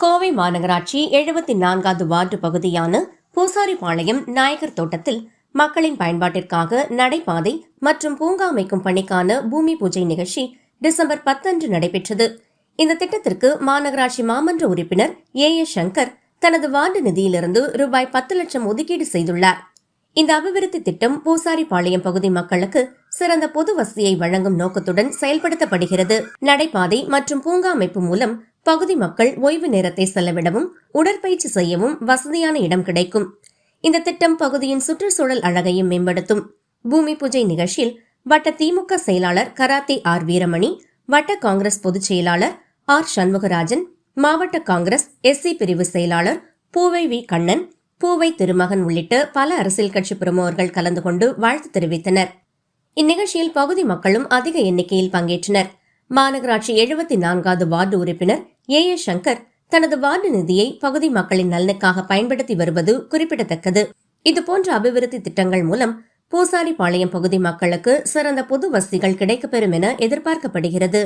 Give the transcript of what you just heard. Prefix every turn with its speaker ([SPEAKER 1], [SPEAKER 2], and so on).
[SPEAKER 1] கோவை மாநகராட்சி எழுபத்தி நான்காவது வார்டு பகுதியான பூசாரிபாளையம் நாயகர் தோட்டத்தில் மக்களின் பயன்பாட்டிற்காக நடைபாதை மற்றும் பூங்கா அமைக்கும் பணிக்கான பூமி பூஜை நிகழ்ச்சி டிசம்பர் பத்தன்று நடைபெற்றது. இந்த திட்டத்திற்கு மாநகராட்சி மாமன்ற உறுப்பினர் ஏ. ஏ. சங்கர் தனது வார்டு நிதியிலிருந்து ரூபாய் பத்து லட்சம் ஒதுக்கீடு செய்துள்ளார். இந்த அபிவிருத்தி திட்டம் பூசாரிபாளையம் பகுதி மக்களுக்கு சிறந்த பொது வசதியை வழங்கும் நோக்கத்துடன் செயல்படுத்தப்படுகிறது. நடைபாதை மற்றும் பூங்கா அமைப்பு மூலம் பகுதி மக்கள் ஓய்வு நேரத்தை செலவிடவும் உடற்பயிற்சி செய்யவும் வசதியான இடம் கிடைக்கும். இந்த திட்டம் பகுதியின் சுற்றுச்சூழல் அழகையும் மேம்படுத்தும். பூமி பூஜை நிகழ்ச்சியில் வட்ட திமுக செயலாளர் கராத்தே ஆர் வீரமணி வட்ட காங்கிரஸ் பொதுச் செயலாளர் ஆர் சண்முகராஜன் மாவட்ட காங்கிரஸ் எஸ்சி பிரிவு செயலாளர் பூவை வி. கண்ணன் பூவை திருமகன் உள்ளிட்ட பல அரசியல் கட்சி பிரமுகர்கள் கலந்து கொண்டு வாழ்த்து தெரிவித்தனர். இந்நிகழ்ச்சியில் பகுதி மக்களும் அதிக எண்ணிக்கையில் பங்கேற்றனர். மாநகராட்சி எழுபத்தி நான்காவது வார்டு உறுப்பினர் ஏ. ஏ. சங்கர் தனது வார்டு நிதியை பகுதி மக்களின் நலனுக்காக பயன்படுத்தி வருவது குறிப்பிடத்தக்கது. இதுபோன்ற அபிவிருத்தி திட்டங்கள் மூலம் பூசாரிபாளையம் பகுதி மக்களுக்கு சிறந்த பொது வசதிகள் கிடைக்கப்பெறும் என எதிர்பார்க்கப்படுகிறது.